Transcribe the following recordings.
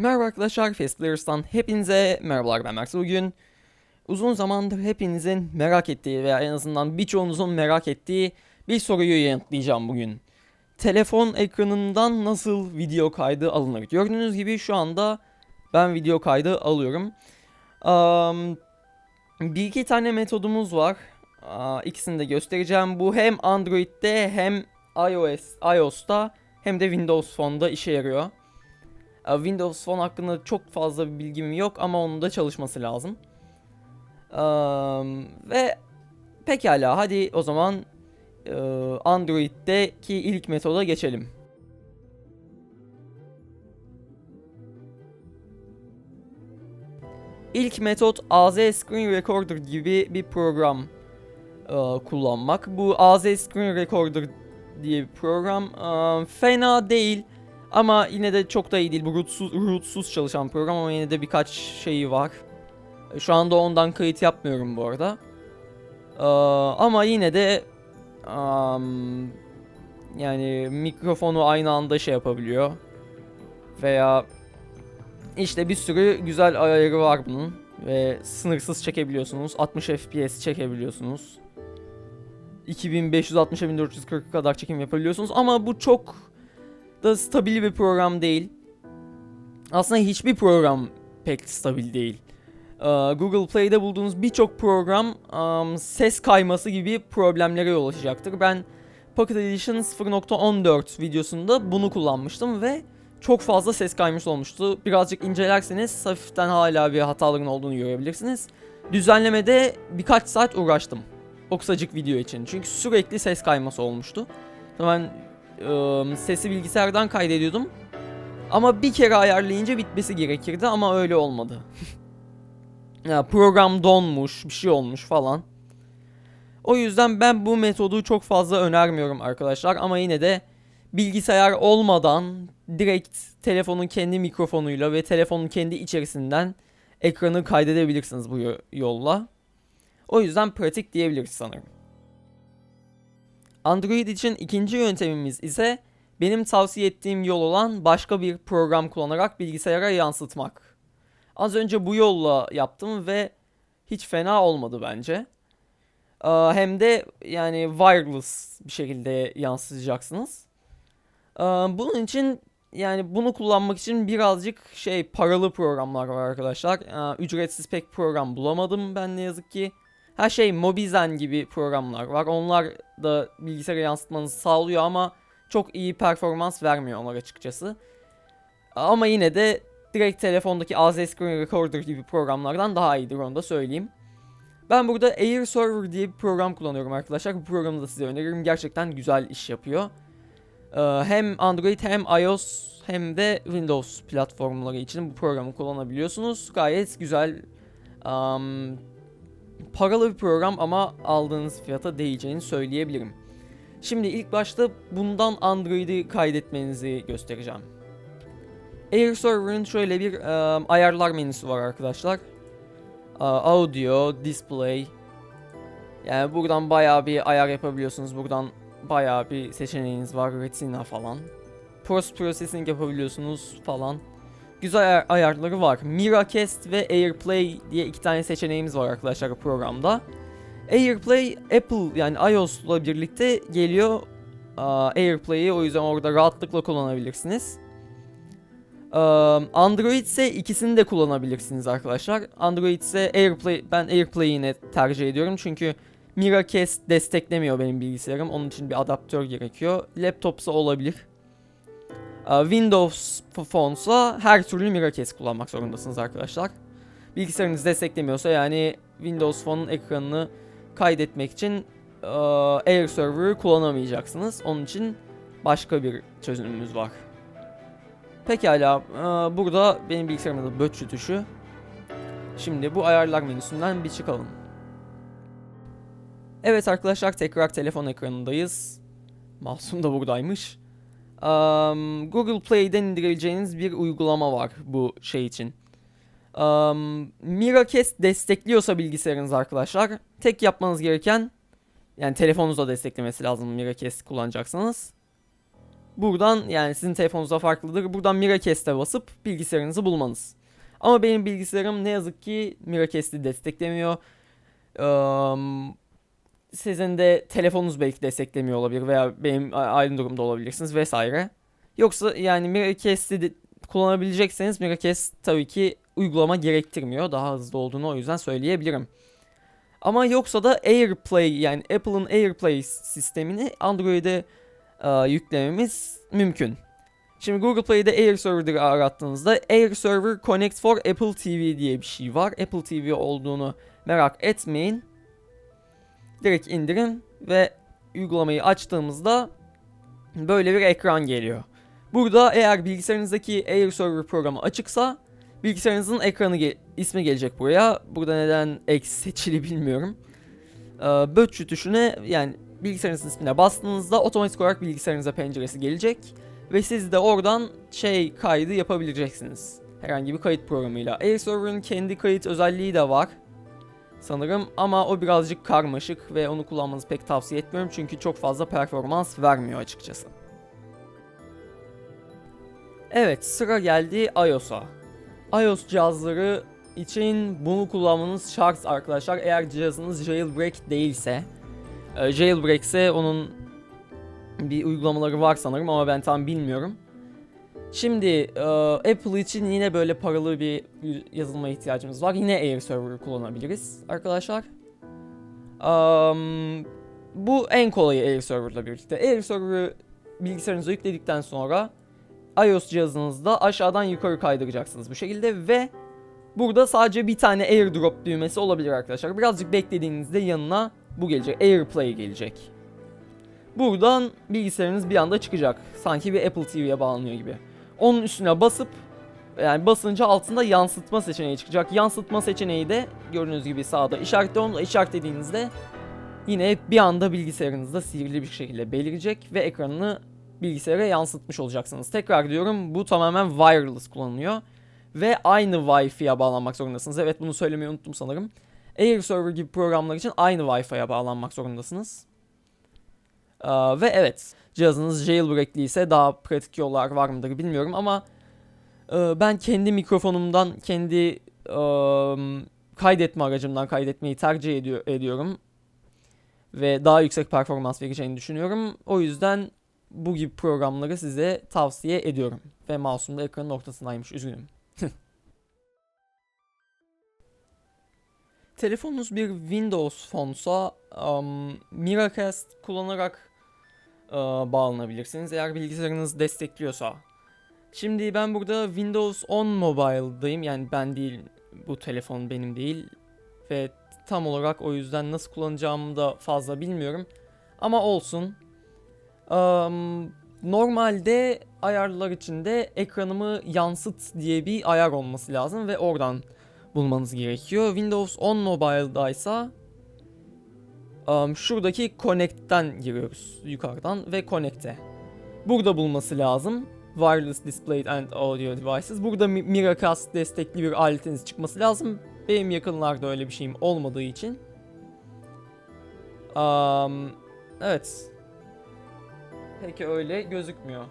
Merhaba arkadaşlar, Fast Players'tan hepinize merhabalar ben Mert. Bugün uzun zamandır hepinizin merak ettiği veya en azından birçoğunuzun merak ettiği bir soruyu yanıtlayacağım bugün. Telefon ekranından nasıl video kaydı alınır? Gördüğünüz gibi şu anda ben video kaydı alıyorum. Am, bir iki tane metodumuz var. Aa, İkisini de göstereceğim. Bu hem Android'de hem iOS, iOS'ta hem de Windows Phone'da işe yarıyor. Windows Phone hakkında çok fazla bir bilgim yok ama onun da çalışması lazım. Ve pekala hadi o zaman e, Android'deki ilk metoda geçelim. İlk metot AZ Screen Recorder gibi bir program e, kullanmak. Bu AZ Screen Recorder diye bir program e, fena değil. Ama yine de çok da iyi değil. Bu rootsuz, rootsuz çalışan program ama yine de birkaç şeyi var. Şu anda ondan kayıt yapmıyorum bu arada. Ee, ama yine de am, yani mikrofonu aynı anda şey yapabiliyor. Veya işte bir sürü güzel ayarı var bunun. Ve sınırsız çekebiliyorsunuz. 60 FPS çekebiliyorsunuz. 2560'a 1440 kadar çekim yapabiliyorsunuz. Ama bu çok da stabil bir program değil. Aslında hiçbir program pek stabil değil. Ee, Google Play'de bulduğunuz birçok program am, ses kayması gibi problemlere yol açacaktır. Ben Pocket Edition 0.14 videosunda bunu kullanmıştım ve çok fazla ses kaymış olmuştu. Birazcık incelerseniz hafiften hala bir hataların olduğunu görebilirsiniz. Düzenlemede birkaç saat uğraştım. O kısacık video için. Çünkü sürekli ses kayması olmuştu. Ben Iı, sesi bilgisayardan kaydediyordum. Ama bir kere ayarlayınca bitmesi gerekirdi ama öyle olmadı. ya program donmuş, bir şey olmuş falan. O yüzden ben bu metodu çok fazla önermiyorum arkadaşlar ama yine de bilgisayar olmadan direkt telefonun kendi mikrofonuyla ve telefonun kendi içerisinden ekranı kaydedebilirsiniz bu yo- yolla. O yüzden pratik diyebiliriz sanırım. Android için ikinci yöntemimiz ise benim tavsiye ettiğim yol olan başka bir program kullanarak bilgisayara yansıtmak. Az önce bu yolla yaptım ve hiç fena olmadı bence. Ee, Hem de yani wireless bir şekilde yansıtacaksınız. Ee, Bunun için yani bunu kullanmak için birazcık şey paralı programlar var arkadaşlar. Ee, Ücretsiz pek program bulamadım ben ne yazık ki. Her şey Mobizen gibi programlar var. Onlar da bilgisayara yansıtmanızı sağlıyor ama çok iyi performans vermiyor onlar açıkçası. Ama yine de direkt telefondaki AZ Screen Recorder gibi programlardan daha iyidir onu da söyleyeyim. Ben burada Air Server diye bir program kullanıyorum arkadaşlar. Bu programı da size öneririm. Gerçekten güzel iş yapıyor. Ee, Hem Android hem iOS hem de Windows platformları için bu programı kullanabiliyorsunuz. Gayet güzel um, paralı bir program ama aldığınız fiyata değeceğini söyleyebilirim. Şimdi ilk başta bundan Android'i kaydetmenizi göstereceğim. Air Server'ın şöyle bir e, ayarlar menüsü var arkadaşlar. E, audio, display. Yani buradan bayağı bir ayar yapabiliyorsunuz. Buradan bayağı bir seçeneğiniz var. Retina falan. Post processing yapabiliyorsunuz falan güzel ayar- ayarları var. Miracast ve AirPlay diye iki tane seçeneğimiz var arkadaşlar programda. AirPlay Apple yani iOS'la birlikte geliyor. AirPlay'i o yüzden orada rahatlıkla kullanabilirsiniz. Aa, Android ise ikisini de kullanabilirsiniz arkadaşlar. Android ise AirPlay ben AirPlay'i yine tercih ediyorum çünkü Miracast desteklemiyor benim bilgisayarım. Onun için bir adaptör gerekiyor. Laptopsa olabilir. Ee, Windows Phone'sa her türlü Miracast kullanmak zorundasınız arkadaşlar. Bilgisayarınız desteklemiyorsa yani Windows Phone'un ekranını kaydetmek için e, Air Server'ı kullanamayacaksınız. Onun için başka bir çözümümüz var. Pekala, e, burada benim bilgisayarımda da böçü tuşu. Şimdi bu ayarlar menüsünden bir çıkalım. Evet arkadaşlar tekrar telefon ekranındayız. Masum da buradaymış. Um, Google Play'den indirebileceğiniz bir uygulama var bu şey için. Um, Miracast destekliyorsa bilgisayarınız arkadaşlar tek yapmanız gereken yani telefonunuzda desteklemesi lazım Miracast kullanacaksanız. Buradan yani sizin telefonunuzda farklıdır. Buradan Miracast'e basıp bilgisayarınızı bulmanız. Ama benim bilgisayarım ne yazık ki Miracast'i desteklemiyor. Eee, sizin de telefonunuz belki desteklemiyor olabilir veya benim aynı durumda olabilirsiniz vesaire. Yoksa yani Miracast'i kullanabilecekseniz Miracast tabii ki uygulama gerektirmiyor. Daha hızlı olduğunu o yüzden söyleyebilirim. Ama yoksa da AirPlay yani Apple'ın AirPlay sistemini Android'e e, yüklememiz mümkün. Şimdi Google Play'de Air Server'ı arattığınızda Air Server Connect for Apple TV diye bir şey var. Apple TV olduğunu merak etmeyin. Direkt indirin ve uygulamayı açtığımızda böyle bir ekran geliyor. Burada eğer bilgisayarınızdaki Air Server programı açıksa bilgisayarınızın ekranı ge- ismi gelecek buraya. Burada neden X seçili bilmiyorum. Ee, Bötçü tuşuna yani bilgisayarınızın ismine bastığınızda otomatik olarak bilgisayarınıza penceresi gelecek. Ve siz de oradan şey kaydı yapabileceksiniz. Herhangi bir kayıt programıyla. Air Server'ın kendi kayıt özelliği de var. Sanırım ama o birazcık karmaşık ve onu kullanmanızı pek tavsiye etmiyorum çünkü çok fazla performans vermiyor açıkçası. Evet sıra geldi iOS'a. iOS cihazları için bunu kullanmanız şart arkadaşlar eğer cihazınız jailbreak değilse. Ee, jailbreak ise onun bir uygulamaları var sanırım ama ben tam bilmiyorum. Şimdi e, Apple için yine böyle paralı bir yazılıma ihtiyacımız var. Yine Air Server kullanabiliriz arkadaşlar. Am, bu en kolayı Air Server'la birlikte. Air Server'ı bilgisayarınıza yükledikten sonra iOS cihazınızda aşağıdan yukarı kaydıracaksınız bu şekilde ve burada sadece bir tane AirDrop düğmesi olabilir arkadaşlar. Birazcık beklediğinizde yanına bu gelecek. AirPlay gelecek. Buradan bilgisayarınız bir anda çıkacak. Sanki bir Apple TV'ye bağlanıyor gibi. Onun üstüne basıp yani basınca altında yansıtma seçeneği çıkacak. Yansıtma seçeneği de gördüğünüz gibi sağda işaretli onu işaretlediğinizde yine bir anda bilgisayarınızda sihirli bir şekilde belirecek ve ekranını bilgisayara yansıtmış olacaksınız. Tekrar diyorum bu tamamen wireless kullanılıyor ve aynı Wi-Fi'ye bağlanmak zorundasınız. Evet bunu söylemeyi unuttum sanırım. Air Server gibi programlar için aynı Wi-Fi'ye bağlanmak zorundasınız. Aa, ve evet cihazınız jailbreak'li ise daha pratik yollar var mıdır bilmiyorum ama e, ben kendi mikrofonumdan kendi e, kaydetme aracımdan kaydetmeyi tercih ediyor, ediyorum ve daha yüksek performans vereceğini düşünüyorum. O yüzden bu gibi programları size tavsiye ediyorum. Ve mouse'um da ekranın ortasındaymış üzgünüm. Telefonunuz bir Windows fonsa um, Miracast kullanarak uh, bağlanabilirsiniz eğer bilgisayarınız destekliyorsa. Şimdi ben burada Windows 10 Mobile'dayım yani ben değil bu telefon benim değil ve tam olarak o yüzden nasıl kullanacağımı da fazla bilmiyorum ama olsun. Um, normalde ayarlar içinde ekranımı yansıt diye bir ayar olması lazım ve oradan bulmanız gerekiyor. Windows 10 Mobile'daysa um, şuradaki Connect'ten giriyoruz yukarıdan ve Connect'e. Burada bulması lazım. Wireless Display and Audio Devices. Burada Mi- Miracast destekli bir aletiniz çıkması lazım. Benim yakınlarda öyle bir şeyim olmadığı için. Um, evet. Peki öyle gözükmüyor.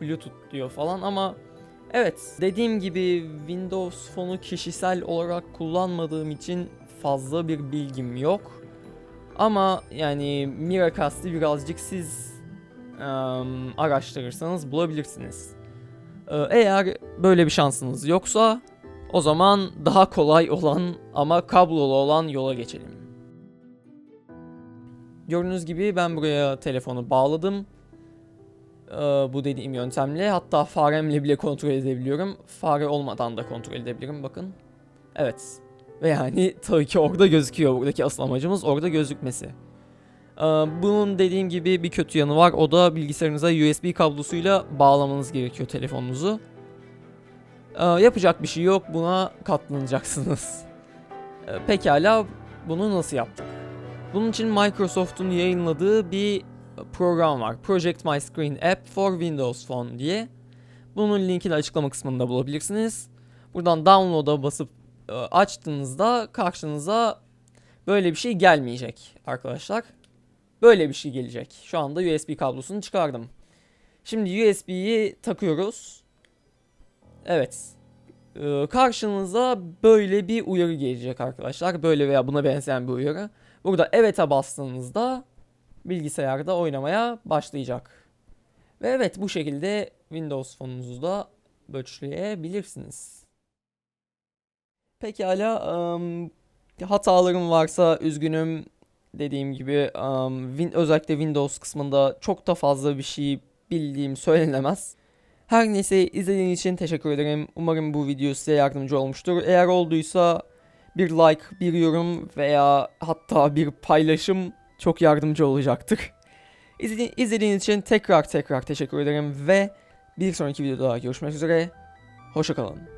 Bluetooth diyor falan ama evet dediğim gibi Windows Phone'u kişisel olarak kullanmadığım için fazla bir bilgim yok. Ama yani Miracast'ı birazcık siz em, araştırırsanız bulabilirsiniz. Ee, eğer böyle bir şansınız yoksa o zaman daha kolay olan ama kablolu olan yola geçelim. Gördüğünüz gibi ben buraya telefonu bağladım. Ee, bu dediğim yöntemle hatta faremle bile kontrol edebiliyorum. Fare olmadan da kontrol edebilirim bakın. Evet. Ve yani tabii ki orada gözüküyor. Buradaki asıl amacımız orada gözükmesi. Ee, bunun dediğim gibi bir kötü yanı var. O da bilgisayarınıza USB kablosuyla bağlamanız gerekiyor telefonunuzu. Ee, yapacak bir şey yok. Buna katlanacaksınız. Ee, pekala bunu nasıl yaptık? Bunun için Microsoft'un yayınladığı bir program var. Project My Screen App for Windows Phone diye. Bunun linkini açıklama kısmında bulabilirsiniz. Buradan download'a basıp açtığınızda karşınıza böyle bir şey gelmeyecek arkadaşlar. Böyle bir şey gelecek. Şu anda USB kablosunu çıkardım. Şimdi USB'yi takıyoruz. Evet. Ee, karşınıza böyle bir uyarı gelecek arkadaşlar. Böyle veya buna benzeyen bir uyarı. Burada evet'e bastığınızda bilgisayarda oynamaya başlayacak. Ve evet bu şekilde Windows fonunuzu da böçleyebilirsiniz. Pekala ım, hatalarım varsa üzgünüm. Dediğim gibi ım, Win- özellikle Windows kısmında çok da fazla bir şey bildiğim söylenemez. Her neyse izlediğiniz için teşekkür ederim. Umarım bu video size yardımcı olmuştur. Eğer olduysa bir like, bir yorum veya hatta bir paylaşım çok yardımcı olacaktır. İzledi- İzlediğiniz için tekrar tekrar teşekkür ederim ve bir sonraki videoda görüşmek üzere. Hoşçakalın.